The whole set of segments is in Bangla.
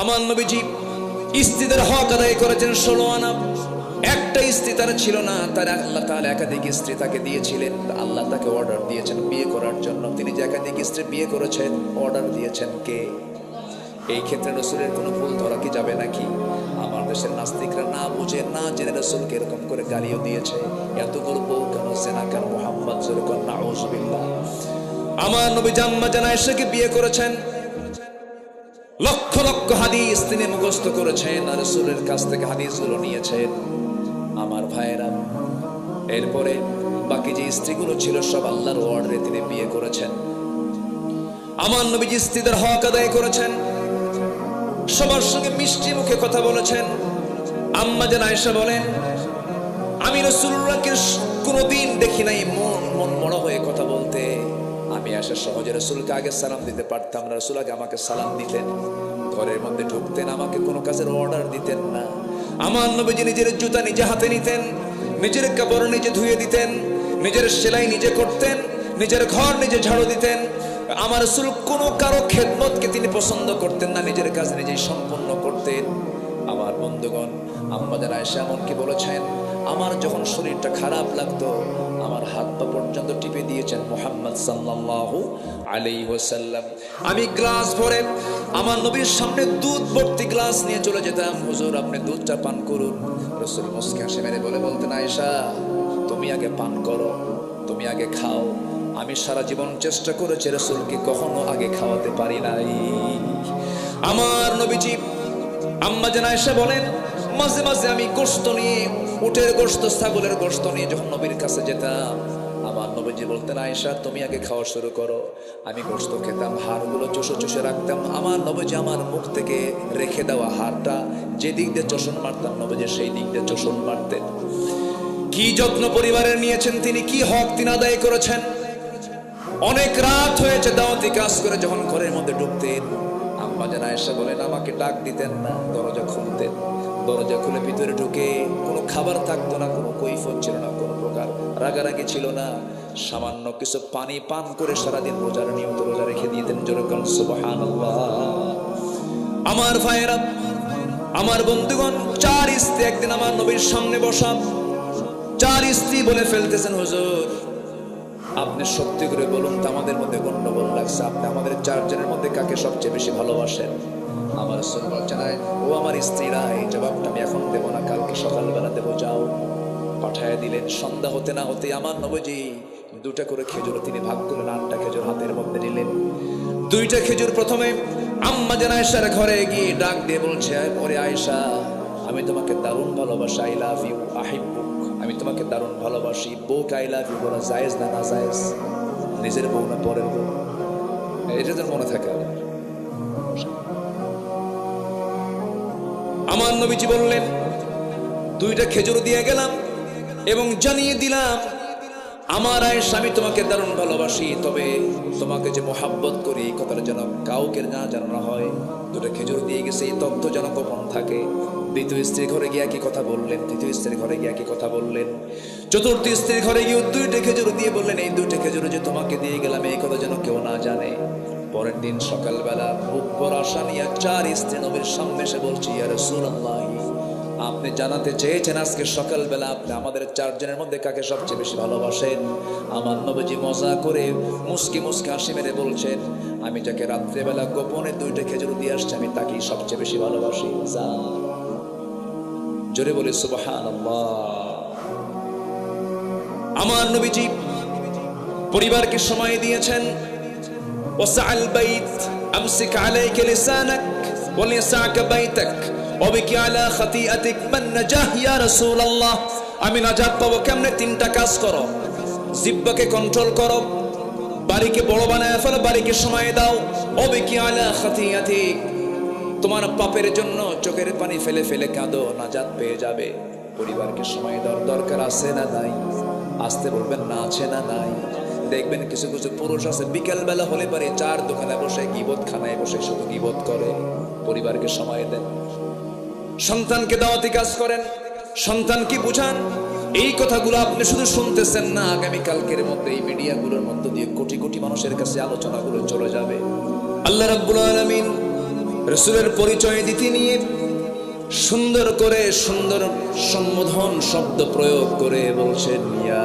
আমার নবীজি স্ত্রীদের হক আদায় করেছেন ষোলো আনা। একটা স্ত্রী তার ছিল না, তার আল্লাহ তাহলে একাধিক স্ত্রী তাকে দিয়েছিলেন। আল্লাহ তাকে অর্ডার দিয়েছেন বিয়ে করার জন্য। তিনি যে একাধিক স্ত্রী বিয়ে করেছেন অর্ডার দিয়েছেন কে? এই ক্ষেত্রে রসুলের কোনো ভুল ধরা কি যাবে নাকি? আমার দেশের নাস্তিকরা না বুঝে, না জেনে রসুলকে এরকম করে গালিও দিয়েছে। এতগুলো বউ কেন? সেনা কেন মোহাম্মদ যেরকম নাউজুবিল্লাহ। আমার নবী জাম্মা জানা এসেকে বিয়ে করেছেন? লক্ষ লক্ষ হাদিস তিনি মুখস্থ করেছেন আর রসুলের কাছ থেকে হাদিসগুলো নিয়েছেন। আমার ভাইয়েরা, এরপরে বাকি যে স্ত্রীগুলো ছিল সব আল্লাহর ওয়ার্ডে তিনি বিয়ে করেছেন। আমার নবীজি স্ত্রীদের হক আদায় করেছেন। সবার সঙ্গে মিষ্টি মুখে কথা বলেছেন। আম্মা যেন আয়সা বলেন, আমি রসুল্লাহকে কোনোদিন দেখি নাই, মন মন মনে হয়ে কথা বলতে। আমি আসা সহজে রসুলকে আগে সালাম দিতে পারতাম না, রসুল আগে আমাকে সালাম দিতেন। ঘরের মধ্যে ঢুকতেন, আমাকে কোনো কাজের অর্ডার দিতেন না। আমার নবীজি নিজের জুতা নিজে হাতে নিতেন, নিজের কাপড় নিজে ধুয়ে দিতেন, নিজের সেলাই নিজে করতেন, নিজের ঘর নিজে ঝাড়ু দিতেন। আমার রসুল কোনো কারও খেদমতকে তিনি পছন্দ করতেন না, নিজের কাজ নিজেই সম্পন্ন করতেন। আমার বন্ধুগণ আম্মাদের আয়সা এমনকি বলেছেন আমার যখন শরীরটা খারাপ লাগতো, আমার হাত পা পর্যন্ত টিপে দিয়েছেন মোহাম্মদ সাল্লাল্লাহু আলাইহি ওয়াসাল্লাম। আমি গ্লাস ভরে আমার নবীর সামনে দুধ ভর্তি গ্লাস নিয়ে চলে যেতাম। হুজুর, আপনি দুধটা পান করুন। রসুল মুসকে হাসি মেরে বলে বলতেন, আয়েশা, তুমি আগে পান করো, তুমি আগে খাও। আমি সারা জীবন চেষ্টা করেছি রসুলকে কখনো আগে খাওয়াতে পারি নাই। আমার নবীজি আম্মা যেন এসে বলেন মাঝে মাঝে আমি গোস্ত নিয়ে, উটের গোস্ত ছাগলের গোস্ত নিয়ে যখন নবীর কাছে যেতাম, আমার নবীজি বলতেন, আয়েশা, তুমি আগে খাওয়া শুরু করো। আমি গোস্ত খেতাম, হাড়গুলো চষে চষে রাখতাম। আমার নবীজি আমার মুখ থেকে রেখে দেওয়া হাড়টা, যে দিক দিয়ে চষণ মারতাম, নবীজি সেই দিক দিয়ে চষণ মারতেন। কি যত্ন পরিবারের নিয়েছেন তিনি, কি হক তিনি আদায় করেছেন? অনেক রাত হয়েছে, দাওয়াতি কাজ করে যখন ঘরের মধ্যে ঢুকতেন, আম্মা যেন এসে বলেন, আমাকে ডাক দিতেন না, দরজা খুলতেন। দরজা খুলে ভিতরে ঢুকে কোনো খাবার থাকতো না, কোনো কৈফত ছিল না, কোনো প্রকার রাগারাগি ছিল না। সামান্য কিছু পানি পান করে সারাদিন রোজার নিয়মিত রোজা রেখে দিতেন যেরকম সুবহান আমার ভাইয়েরা, আমার বন্ধুগণ, চার স্ত্রী একদিন আমার নবীর সামনে বসা, চার স্ত্রী বলে ফেলতেছেন, হুজুর, আপনি সত্যি করে বলুন তো আমাদের মধ্যে গন্ডগোল লাগছে, আপনি আমাদের চারজনের মধ্যে কাকে সবচেয়ে বেশি ভালোবাসেন? আমার সুন্দর জানায়, ও আমার স্ত্রীরা এই জবাবটা আমি এখন দেবো না, কালকে সকালবেলা দেবো, যাও। পাঠায় দিলেন, সন্ধ্যা হতে না হতে আমার নবজি। দুটা করে খেজুর, তিনি ভাগ করলেন আটটা খেজুর হাতের মধ্যে নিলেন। দুইটা খেজুর প্রথমে আম্মা যেন আয়েশার ঘরে গিয়ে ডাক দিয়ে বলছে ওরে আয়েশা, আমি তোমাকে দারুণ ভালোবাসি আই লাভ ইউ আহিব আমি তোমাকে দারুণ ভালোবাসি বউকে আই লাভ ইউ বলা জায়েজ না না জায়েজ? নিজের বউ না পরের বউ? এটা মনে থাকে আমার। নবীজি বললেন, দুইটা খেজুর দিয়ে গেলাম এবং জানিয়ে দিলাম, আমার আয়েশা স্বামী তোমাকে দারুণ ভালোবাসি, তবে তোমাকে যে মোহাব্বত করি, এই কথাটা যেন কাউকে না জানানো হয়। দুটো খেজুর দিয়ে গেছে, এই তথ্য যেন গোপন থাকে। দ্বিতীয় স্ত্রীর ঘরে গিয়ে একই কথা বললেন, তৃতীয় স্ত্রীর ঘরে গিয়ে একই কথা বললেন। চতুর্থ স্ত্রীর ঘরে গিয়ে দুইটা খেজুর দিয়ে বললেন, এই দুইটা খেজুর যে তোমাকে দিয়ে গেলাম, এই কথা যেন কেউ না জানে। পরের দিন সকালবেলা বুক আশা নিয়ে চার স্ত্রী নবীর সামনে এসে বলছি আপনি জানাতে চেয়েছেন আজকে সকালবেলা আপনি আমাদের চারজনের মধ্যে কাকে সবচেয়ে বেশি ভালোবাসেন? আমার নবজি মজা করে মুসকি মুসকি হাসি মেরে বলছেন, আমি যাকে রাত্রেবেলা গোপনে দুইটা খেজুর দিয়ে আসছি, আমি তাকেই সবচেয়ে বেশি ভালোবাসি। যা। জোরে বলে সুবহান আমার নবীজি পরিবারকে সময় দিয়েছেন وسع البيت أمسك عليك لسانك وليسعك بيتك وبكي على خطيئتك من نجاه يا رسول الله আমি নাজাত পাবো কেমনে তিনটা কাজ করো জিব্বাকে কন্ট্রোল করো বাড়িকে বড় বানায় ফেলো বাড়িকে সময় দাও অবিকি আলা খাতিয়াতিক তোমার পাপের জন্য চোখের পানি ফেলে ফেলে কাঁদো নাজাত পেয়ে যাবে পরিবারকে সময় দেওয়ার দরকার আছে না নাই আসতে বলবেন না আছে না নাই দেখবেন কিছু কিছু পুরুষ আছে বিকেল বেলা হলে পারে চার দোকানে বসে গিবত খানায় বসে শুধু গিবত করে, পরিবারকে সময় দেন। সন্তানকে দাওয়াতি কাজ করেন, সন্তানকে বুঝান, এই কথাগুলো আপনি শুধু শুনতেছেন না, আগামী কালকের মধ্যে এই মিডিয়াগুলোর মধ্য দিয়ে কোটি কোটি মানুষের কাছে আলোচনাগুলো চলে যাবে। আল্লাহ রাব্বুল আলামিন রসুলের পরিচয় দিতে নিয়ে সুন্দর করে সুন্দর সম্বোধন, শব্দ প্রয়োগ করে বলছেন, ইয়া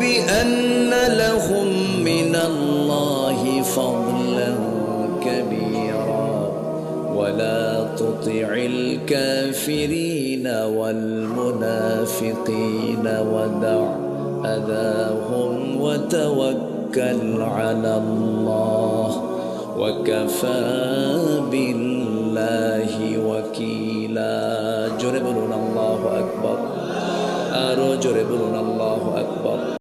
بأن لهم من الله فضلا كبيرا ولا تطع الكافرين والمنافقين ودع أذاهم وتوكل على الله وكفى بالله وكيلا جرب الله أكبر আরও জোরে বলুন আল্লাহ আকবর।